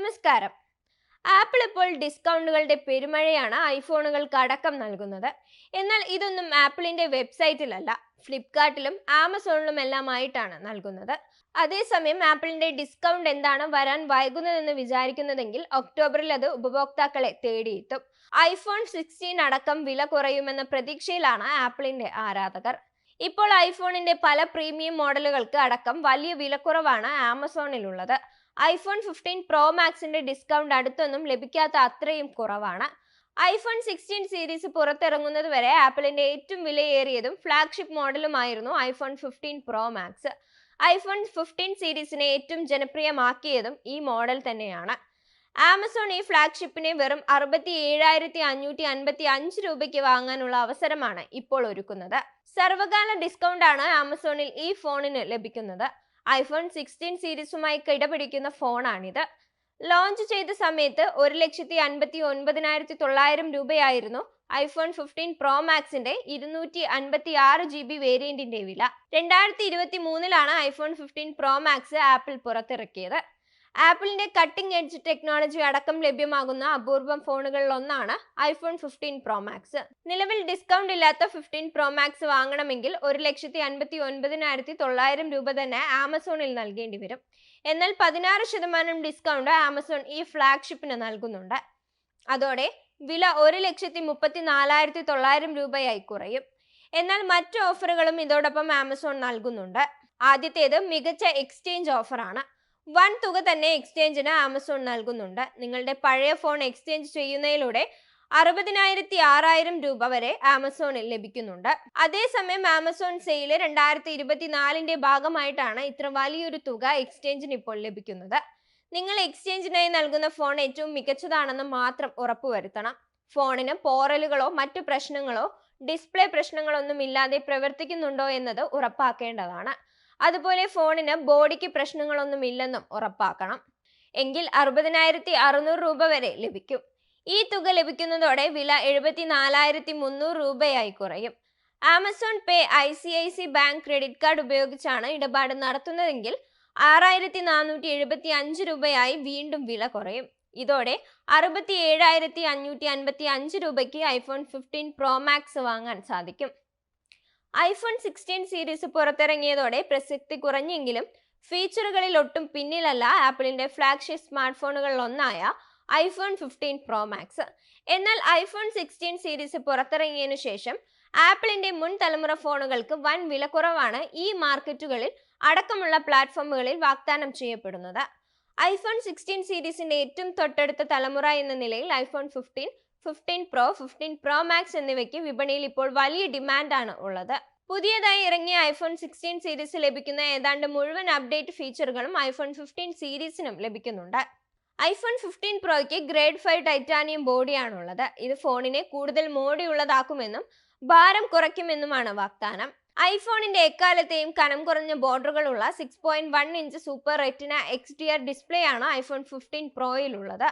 നമസ്കാരം. ആപ്പിൾ ഇപ്പോൾ ഡിസ്കൗണ്ടുകളുടെ പെരുമഴയാണ് ഐഫോണുകൾക്ക് അടക്കം നൽകുന്നത്. എന്നാൽ ഇതൊന്നും ആപ്പിളിന്റെ വെബ്സൈറ്റിലല്ല ഫ്ലിപ്കാർട്ടിലും ആമസോണിലും എല്ലാമായിട്ടാണ് നൽകുന്നത്. അതേസമയം ആപ്പിളിന്റെ ഡിസ്കൗണ്ട് എന്താണ് വരാൻ വൈകുന്നതെന്ന് വിചാരിക്കുന്നതെങ്കിൽ ഒക്ടോബറിൽ അത് ഉപഭോക്താക്കളെ തേടിയെത്തും. ഐഫോൺ സിക്സ്റ്റീൻ അടക്കം വില കുറയുമെന്ന പ്രതീക്ഷയിലാണ് ആപ്പിളിന്റെ ആരാധകർ. ഇപ്പോൾ ഐഫോണിന്റെ പല പ്രീമിയം മോഡലുകൾക്ക് അടക്കം വലിയ വിലക്കുറവാണ് ആമസോണിലുള്ളത്. ഐഫോൺ ഫിഫ്റ്റീൻ പ്രോ മാക്സിന്റെ ഡിസ്കൗണ്ട് അടുത്തൊന്നും ലഭിക്കാത്ത അത്രയും കുറവാണ്. ഐഫോൺ സിക്സ്റ്റീൻ സീരീസ് പുറത്തിറങ്ങുന്നത് വരെ ആപ്പിളിന്റെ ഏറ്റവും വിലയേറിയതും flagship മോഡലുമായിരുന്നു iPhone fifteen pro max iPhone fifteen സീരീസിനെ ഏറ്റവും ജനപ്രിയമാക്കിയതും ഈ മോഡൽ തന്നെയാണ്. ആമസോൺ ഈ ഫ്ലാഗ്ഷിപ്പിനെ വെറും അറുപത്തി ഏഴായിരത്തി അഞ്ഞൂറ്റി അൻപത്തി അഞ്ച് രൂപയ്ക്ക് വാങ്ങാനുള്ള അവസരമാണ് ഇപ്പോൾ ഒരുക്കുന്നത്. സർവകാല ഡിസ്കൗണ്ടാണ് ആമസോണിൽ ഈ ഫോണിന് ലഭിക്കുന്നത്. ഐഫോൺ സിക്സ്റ്റീൻ സീരീസുമായി കിടപിടിക്കുന്ന ഫോണാണിത്. ലോഞ്ച് ചെയ്ത സമയത്ത് ഒരു ലക്ഷത്തി അൻപത്തി ഒൻപതിനായിരത്തി തൊള്ളായിരം രൂപയായിരുന്നു ഐഫോൺ ഫിഫ്റ്റീൻ പ്രോ മാക്സിന്റെ ഇരുന്നൂറ്റി അൻപത്തി ആറ് ജി ബി വേരിയന്റിന്റെ വില. രണ്ടായിരത്തി ഇരുപത്തി മൂന്നിലാണ് iPhone fifteen pro max Apple പുറത്തിറക്കിയത്. ആപ്പിളിന്റെ കട്ടിംഗ് എഡ്ജ് ടെക്നോളജി അടക്കം ലഭ്യമാകുന്ന അപൂർവം ഫോണുകളിൽ ഒന്നാണ് ഐഫോൺ ഫിഫ്റ്റീൻ പ്രോ മാക്സ്. നിലവിൽ ഡിസ്കൗണ്ട് ഇല്ലാത്ത ഫിഫ്റ്റീൻ പ്രോ മാക്സ് വാങ്ങണമെങ്കിൽ ഒരു ലക്ഷത്തി അൻപത്തി ഒൻപതിനായിരത്തി തൊള്ളായിരം രൂപ തന്നെ ആമസോണിൽ നൽകേണ്ടി വരും. എന്നാൽ പതിനാറ് ശതമാനം ഡിസ്കൗണ്ട് ആമസോൺ ഈ ഫ്ലാഗ്ഷിപ്പിന് നൽകുന്നുണ്ട്. അതോടെ വില ഒരു ലക്ഷത്തി മുപ്പത്തി നാലായിരത്തി തൊള്ളായിരം രൂപയായി കുറയും. എന്നാൽ മറ്റു ഓഫറുകളും ഇതോടൊപ്പം ആമസോൺ നൽകുന്നുണ്ട്. ആദ്യത്തേത് മികച്ച എക്സ്ചേഞ്ച് ഓഫറാണ്. വൻ തുക തന്നെ എക്സ്ചേഞ്ചിന് ആമസോൺ നൽകുന്നുണ്ട്. നിങ്ങളുടെ പഴയ ഫോൺ എക്സ്ചേഞ്ച് ചെയ്യുന്നതിലൂടെ അറുപതിനായിരത്തി ആറായിരം രൂപ വരെ ആമസോണിൽ ലഭിക്കുന്നുണ്ട്. അതേസമയം ആമസോൺ സെയിൽ രണ്ടായിരത്തി ഇരുപത്തിനാലിന്റെ ഭാഗമായിട്ടാണ് ഇത്ര വലിയൊരു തുക എക്സ്ചേഞ്ചിന് ഇപ്പോൾ ലഭിക്കുന്നത്. നിങ്ങൾ എക്സ്ചേഞ്ചിനായി നൽകുന്ന ഫോൺ ഏറ്റവും മികച്ചതാണെന്ന് മാത്രം ഉറപ്പുവരുത്തണം ഫോണിന് പോറലുകളോ മറ്റു പ്രശ്നങ്ങളോ ഡിസ്പ്ലേ പ്രശ്നങ്ങളൊന്നും ഇല്ലാതെ പ്രവർത്തിക്കുന്നുണ്ടോ എന്നത് ഉറപ്പാക്കേണ്ടതാണ്. അതുപോലെ ഫോണിന് ബോഡിക്ക് പ്രശ്നങ്ങളൊന്നും ഇല്ലെന്നും ഉറപ്പാക്കണം. എങ്കിൽ അറുപതിനായിരത്തി അറുന്നൂറ് രൂപ വരെ ലഭിക്കും. ഈ തുക ലഭിക്കുന്നതോടെ വില എഴുപത്തി നാലായിരത്തി മുന്നൂറ് രൂപയായി കുറയും. Amazon pay I C I C bank credit card ഉപയോഗിച്ചാണ് ഇടപാട് നടത്തുന്നതെങ്കിൽ ആറായിരത്തി നാനൂറ്റി എഴുപത്തി അഞ്ച് രൂപയായി വീണ്ടും വില കുറയും. ഇതോടെ അറുപത്തി ഏഴായിരത്തി അഞ്ഞൂറ്റി അൻപത്തി അഞ്ച് രൂപയ്ക്ക് ഐഫോൺ ഫിഫ്റ്റീൻ പ്രോ മാക്സ് വാങ്ങാൻ സാധിക്കും. ഐഫോൺ സിക്സ്റ്റീൻ സീരീസ് പുറത്തിറങ്ങിയതോടെ പ്രസക്തി കുറഞ്ഞെങ്കിലും ഫീച്ചറുകളിൽ ഒട്ടും പിന്നിലല്ല ആപ്പിളിന്റെ ഫ്ലാഗ്ഷിപ്പ് സ്മാർട്ട് ഫോണുകളിൽ ഒന്നായ ഐഫോൺ ഫിഫ്റ്റീൻ പ്രോ മാക്സ് എന്നാൽ ഐഫോൺ സിക്സ്റ്റീൻ സീരീസ് പുറത്തിറങ്ങിയതിനു ശേഷം ആപ്പിളിന്റെ മുൻ തലമുറ ഫോണുകൾക്ക് വൻ വിലക്കുറവാണ് ഈ മാർക്കറ്റുകളിൽ അടക്കമുള്ള പ്ലാറ്റ്ഫോമുകളിൽ വാഗ്ദാനം ചെയ്യപ്പെടുന്നത്. ഐഫോൺ സിക്സ്റ്റീൻ സീരീസിന്റെ ഏറ്റവും തൊട്ടടുത്ത തലമുറ എന്ന നിലയിൽ iPhone fifteen fifteen pro fifteen pro max എന്നിവയ്ക്ക് വിപണിയിൽ ഇപ്പോൾ വലിയ ഡിമാൻഡാണ് ഉള്ളത്. പുതിയതായി ഇറങ്ങിയ ഐഫോൺ സിക്സ്റ്റീൻ സീരീസ് ലഭിക്കുന്ന ഏതാണ്ട് മുഴുവൻ അപ്ഡേറ്റ് ഫീച്ചറുകളും ഐഫോൺ ഫിഫ്റ്റീൻ സീരീസിനും ലഭിക്കുന്നുണ്ട്. ഐഫോൺ ഫിഫ്റ്റീൻ പ്രോയ്ക്ക് ഗ്രേഡ് ഫൈവ് ടൈറ്റാനിയം ബോഡിയാണുള്ളത് ഇത് ഫോണിനെ കൂടുതൽ മോഡിയുള്ളതാക്കുമെന്നും ഭാരം കുറയ്ക്കുമെന്നുമാണ് വാഗ്ദാനം. ഐഫോണിന്റെ എക്കാലത്തെയും കനം കുറഞ്ഞ ബോർഡറുകളുള്ള six point one inch super retina X D R display ആണ് ഐഫോൺ ഫിഫ്റ്റീൻ പ്രോയിലുള്ളത്